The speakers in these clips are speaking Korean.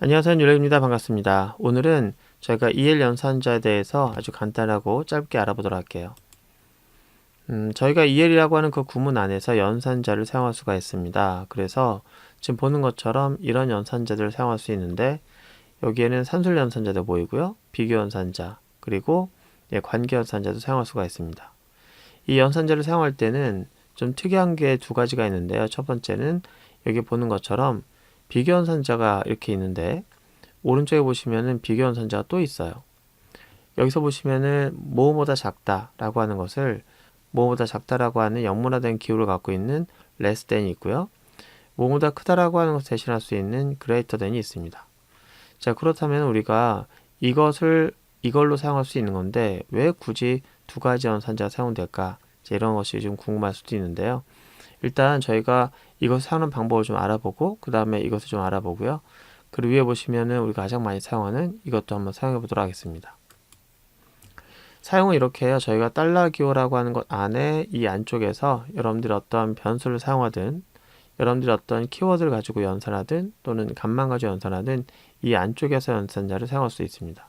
안녕하세요. 유래입니다. 반갑습니다. 오늘은 저희가 EL 연산자에 대해서 아주 간단하고 짧게 알아보도록 할게요. 음, 저희가 EL이라고 하는 그 구문 안에서 연산자를 사용할 수가 있습니다. 그래서 지금 보는 것처럼 이런 연산자들을 사용할 수 있는데 여기에는 산술 연산자도 보이고요. 비교 연산자 그리고 예, 관계 연산자도 사용할 수가 있습니다. 이 연산자를 사용할 때는 좀 특이한 게 두 가지가 있는데요. 첫 번째는 여기 보는 것처럼 비교 연 산자가 이렇게 있는데 오른쪽에 보시면은 비교 연 산자가 또 있어요. 여기서 보시면은 뭐보다 작다라고 하는 것을 뭐보다 작다라고 하는 영문화된 기호를 갖고 있는 less than이 있고요. 뭐보다 크다라고 하는 것을 대신할 수 있는 greater than이 있습니다. 자, 그렇다면 우리가 이것을 이걸로 사용할 수 있는 건데 왜 굳이 두 가지 연산자가 사용될까? 이런 것이 좀 궁금할 수도 있는데요. 일단 저희가 이것을 사용하는 방법을 좀 알아보고 그 다음에 이것을 좀 알아보고요. 그리고 위에 보시면은 우리가 가장 많이 사용하는 이것도 한번 사용해 보도록 하겠습니다. 사용은 이렇게 해요. 저희가 달러 기호라고 하는 것 안에 이 안쪽에서 여러분들이 어떤 변수를 사용하든 여러분들이 어떤 키워드를 가지고 연산하든 또는 값만 가지고 연산하든 이 안쪽에서 연산자를 사용할 수 있습니다.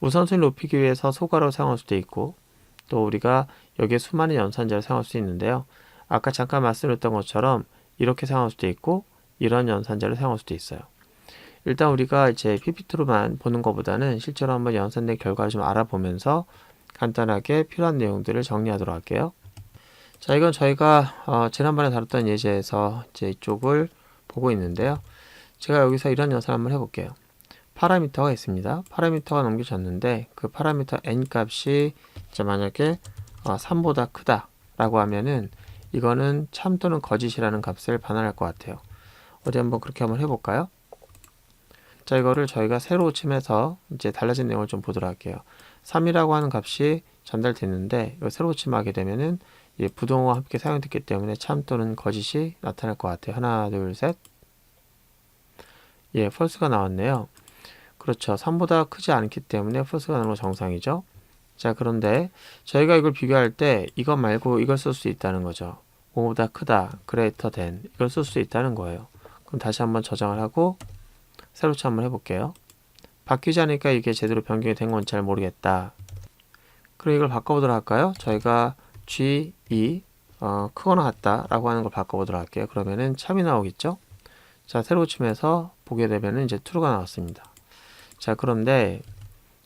우선순위 높이기 위해서 소괄호를 사용할 수도 있고 또 우리가 여기에 수많은 연산자를 사용할 수 있는데요. 아까 잠깐 말씀드렸던 것처럼 이렇게 사용할 수도 있고 이런 연산자를 사용할 수도 있어요. 일단 우리가 이제 PPT로만 보는 것보다는 실제로 한번 연산된 결과를 좀 알아보면서 간단하게 필요한 내용들을 정리하도록 할게요. 자, 이건 저희가 어, 지난번에 다뤘던 예제에서 이제 이쪽을 보고 있는데요. 제가 여기서 이런 연산 한번 해볼게요. 파라미터가 있습니다. 파라미터가 넘겨졌는데 그 파라미터 n 값이 이제 만약에 어, 3보다 크다라고 하면은 이거는 참 또는 거짓이라는 값을 반환할 것 같아요. 어디 한번 그렇게 한번 해볼까요? 자, 이거를 저희가 새로 침해서 이제 달라진 내용을 좀 보도록 할게요. 3이라고 하는 값이 전달됐는데 이거 새로 침하게 되면은 이 부동어와 함께 사용됐기 때문에 참 또는 거짓이 나타날 것 같아요. 하나, 둘, 셋. 예, false가 나왔네요. 그렇죠. 3보다 크지 않기 때문에 false가 나오는 거 정상이죠. 자, 그런데 저희가 이걸 비교할 때 이것 말고 이걸 쓸 수 있다는 거죠. 5보다 크다, greater than 이걸 쓸 수 있다는 거예요. 그럼 다시 한번 저장을 하고 새로 치 한번 해볼게요. 바뀌지 않으니까 이게 제대로 변경이 된 건 잘 모르겠다. 그럼 이걸 바꿔보도록 할까요? 저희가 G, E, 어, 크거나 같다 라고 하는 걸 바꿔보도록 할게요. 그러면은 참이 나오겠죠? 자, 새로 치면서 보게 되면은 이제 true가 나왔습니다. 자, 그런데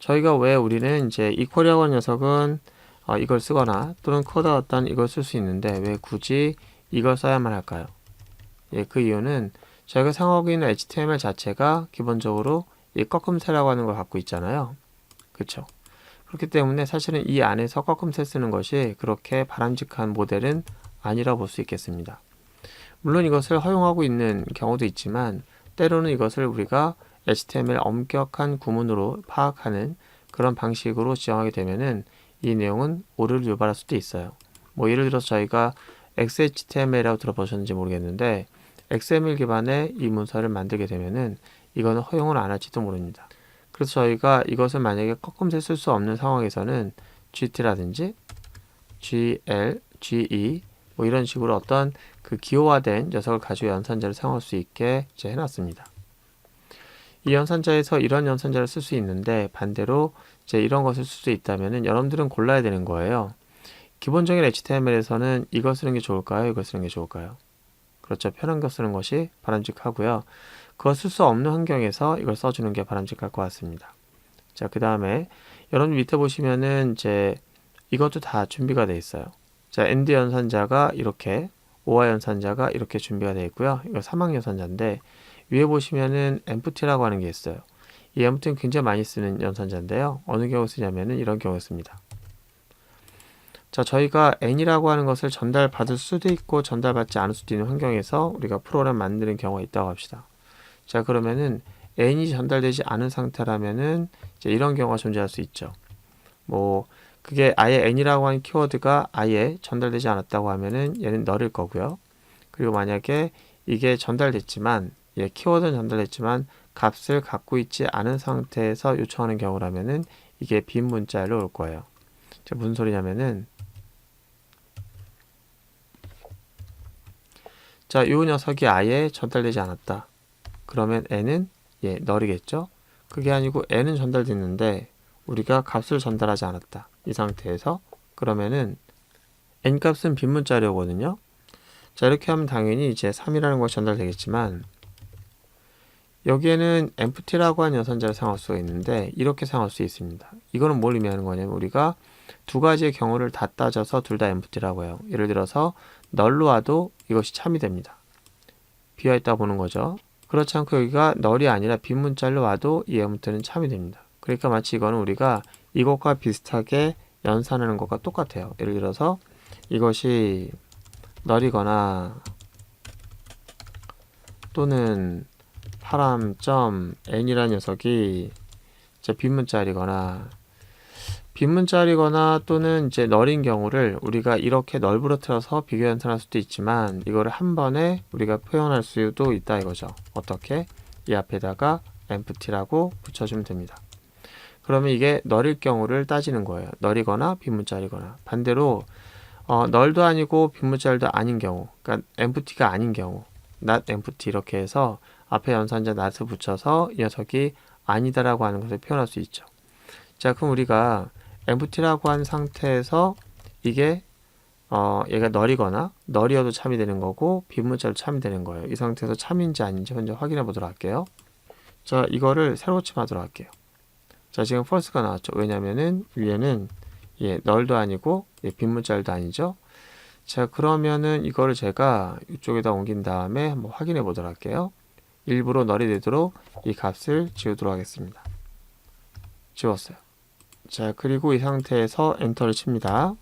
저희가 왜 우리는 이제 이퀄이라고 하는 녀석은 어, 이걸 쓰거나 또는 코다 어떤 이걸 쓸 수 있는데 왜 굳이 이걸 써야만 할까요? 예, 그 이유는 저희가 있는 HTML 자체가 기본적으로 이 꺾음새라고 하는 걸 갖고 있잖아요. 그렇죠? 그렇기 때문에 사실은 이 안에서 꺾음새 쓰는 것이 그렇게 바람직한 모델은 아니라 볼 수 있겠습니다. 물론 이것을 허용하고 있는 경우도 있지만 때로는 이것을 우리가 HTML 엄격한 구문으로 파악하는 그런 방식으로 지정하게 되면은 이 내용은 오류를 유발할 수도 있어요. 뭐 예를 들어서 저희가 XHTML이라고 들어보셨는지 모르겠는데 XML 기반의 이 문서를 만들게 되면은 이거는 허용을 안 할지도 모릅니다. 그래서 저희가 이것을 만약에 꺾음새 쓸 수 없는 상황에서는 GT라든지 GL, GE 뭐 이런 식으로 어떤 그 기호화된 녀석을 가지고 연산자를 사용할 수 있게 이제 해놨습니다. 이 연산자에서 이런 연산자를 쓸 수 있는데 반대로 이제 이런 것을 쓸 수 있다면은 여러분들은 골라야 되는 거예요. 기본적인 HTML에서는 이거 쓰는 게 좋을까요? 이거 쓰는 게 좋을까요? 그렇죠. 편한 거 쓰는 것이 바람직하고요. 그거 쓸 수 없는 환경에서 이걸 써주는 게 바람직할 것 같습니다. 자, 그 다음에 여러분 밑에 보시면은 이제 이것도 다 준비가 되어 있어요. 자, 엔드 연산자가 이렇게 오화 연산자가 이렇게 준비가 되어 있고요. 이거 사망 연산자인데 위에 보시면은 empty라고 하는 게 있어요. 이 empty는 굉장히 많이 쓰는 연산자인데요. 어느 경우 쓰냐면은 이런 경우에 씁니다. 자, 저희가 n이라고 하는 것을 전달받을 수도 있고 전달받지 않을 수도 있는 환경에서 우리가 프로그램 만드는 경우가 있다고 합시다. 자, 그러면은 n이 전달되지 않은 상태라면은 이제 이런 경우가 존재할 수 있죠. 뭐 그게 아예 n이라고 하는 키워드가 아예 전달되지 않았다고 하면은 얘는 널일 거고요. 그리고 만약에 이게 전달됐지만 예, 키워드는 전달됐지만 값을 갖고 있지 않은 상태에서 요청하는 경우라면은 이게 빈 문자로 올 거예요. 자, 무슨 소리냐면은 자, 이 녀석이 아예 전달되지 않았다. 그러면 n은 예, 널이겠죠. 그게 아니고 n은 전달됐는데 우리가 값을 전달하지 않았다. 이 상태에서 그러면은 n 값은 빈 문자료거든요. 자, 이렇게 하면 당연히 이제 3이라는 것이 전달되겠지만 여기에는 empty라고 하는 연산자를 사용할 수가 있는데 이렇게 사용할 수 있습니다. 이거는 뭘 의미하는 거냐면 우리가 두 가지의 경우를 다 따져서 둘 다 empty라고 해요. 예를 들어서 널로 와도 이것이 참이 됩니다. 비어있다 보는 거죠. 그렇지 않고 여기가 널이 아니라 빈문자로 와도 이 empty는 참이 됩니다. 그러니까 마치 이거는 우리가 이것과 비슷하게 연산하는 것과 똑같아요. 예를 들어서 이것이 널이거나 또는 파람.n이라는 녀석이 이제 빈문자리거나 빈문자리거나 또는 이제 널인 경우를 우리가 이렇게 널브로 틀어서 비교 연산할 수도 있지만 이거를 한 번에 우리가 표현할 수도 있다 이거죠. 어떻게? 이 앞에다가 empty라고 붙여주면 됩니다. 그러면 이게 널일 경우를 따지는 거예요. 널이거나 빈문자리거나 반대로 어, 널도 아니고 빈문자리도 아닌 경우, 그러니까 empty가 아닌 경우, not empty 이렇게 해서 앞에 연산자 not을 붙여서 이 녀석이 아니다라고 하는 것을 표현할 수 있죠. 자, 그럼 우리가 empty라고 한 상태에서 이게 어, 얘가 널이거나 널이어도 참이 되는 거고 빈문자로 참이 되는 거예요. 이 상태에서 참인지 아닌지 먼저 확인해 보도록 할게요. 자, 이거를 새로 침하도록 할게요. 자, 지금 false가 나왔죠. 왜냐면은 위에는 예, 널도 아니고 예, 빈문자도 아니죠. 자, 그러면은 이거를 제가 이쪽에다 옮긴 다음에 한번 확인해 보도록 할게요. 일부러 널이 되도록 이 값을 지우도록 하겠습니다. 지웠어요. 자, 그리고 이 상태에서 엔터를 칩니다.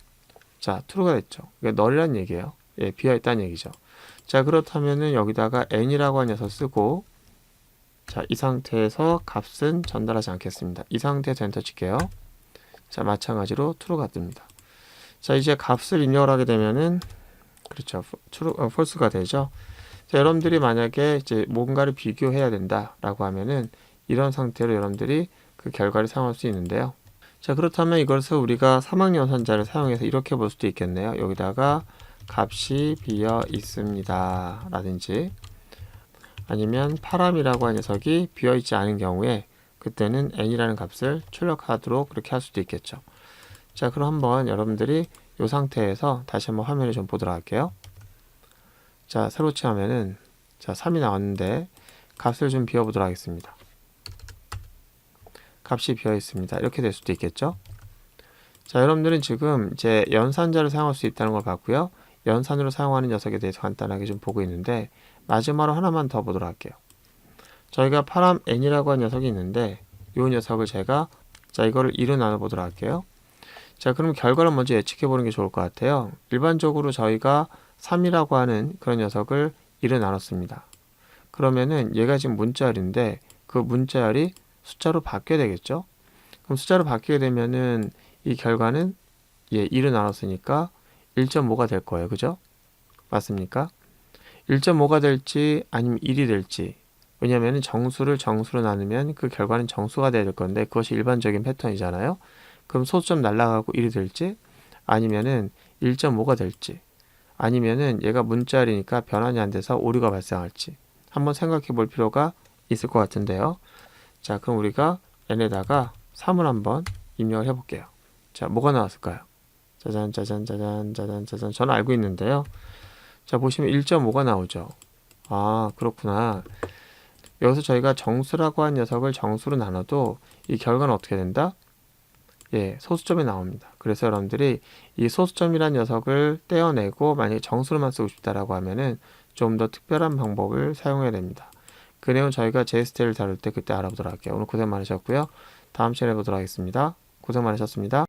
자, true가 됐죠. 이게 널이란 얘기예요. 예, 비어있다는 얘기죠. 자, 그렇다면은 여기다가 n이라고 한 녀석 쓰고 자, 이 상태에서 값은 전달하지 않겠습니다. 이 상태에서 엔터 칠게요. 자, 마찬가지로 true가 뜹니다. 자, 이제 값을 입력을 하게 되면은 그렇죠. true, 어, false가 되죠. 자, 여러분들이 만약에 이제 뭔가를 비교해야 된다라고 하면은 이런 상태로 여러분들이 그 결과를 사용할 수 있는데요. 자, 그렇다면 이것을 우리가 사막연산자를 사용해서 이렇게 볼 수도 있겠네요. 여기다가 값이 비어 있습니다. 라든지 아니면 파람이라고 하는 녀석이 비어 있지 않은 경우에 그때는 n이라는 값을 출력하도록 그렇게 할 수도 있겠죠. 자, 그럼 한번 여러분들이 이 상태에서 다시 한번 화면을 좀 보도록 할게요. 자, 새로 칠하면은 자, 3이 나왔는데 값을 좀 비워 보도록 하겠습니다. 값이 비어 있습니다. 이렇게 될 수도 있겠죠? 자, 여러분들은 지금 이제 연산자를 사용할 수 있다는 걸 봤고요. 연산으로 사용하는 녀석에 대해서 간단하게 좀 보고 있는데 마지막으로 하나만 더 보도록 할게요. 저희가 파람 n이라고 하는 녀석이 있는데 이 녀석을 제가 자 이거를 2로 나눠 보도록 할게요. 자 그럼 결과를 먼저 예측해 보는 게 좋을 것 같아요. 일반적으로 저희가 3이라고 하는 그런 녀석을 2로 나눴습니다. 그러면은 얘가 지금 문자열인데 그 문자열이 숫자로 바뀌어야 되겠죠? 그럼 숫자로 바뀌게 되면은 이 결과는 예, 2로 나눴으니까 1.5가 될 거예요. 그죠? 맞습니까? 1.5가 될지 아니면 1이 될지 왜냐하면 정수를 정수로 나누면 그 결과는 정수가 돼야 될 건데 그것이 일반적인 패턴이잖아요. 그럼 소수점 날라가고 1이 될지 아니면은 1.5가 될지 아니면은 얘가 문자리니까 변환이 안 돼서 오류가 발생할지 한번 생각해 볼 필요가 있을 것 같은데요. 자, 그럼 우리가 n에다가 3을 한번 입력을 해 볼게요. 자, 뭐가 나왔을까요? 짜잔, 짜잔, 짜잔, 짜잔, 짜잔. 저는 알고 있는데요. 자, 보시면 1.5가 나오죠. 아, 그렇구나. 여기서 저희가 정수라고 한 녀석을 정수로 나눠도 이 결과는 어떻게 된다? 예, 소수점이 나옵니다. 그래서 여러분들이 이 소수점이란 녀석을 떼어내고 만약에 정수로만 쓰고 싶다라고 하면은 좀 더 특별한 방법을 사용해야 됩니다. 그 내용 저희가 JST를 다룰 때 그때 알아보도록 할게요. 오늘 고생 많으셨고요. 다음 시간에 보도록 하겠습니다. 고생 많으셨습니다.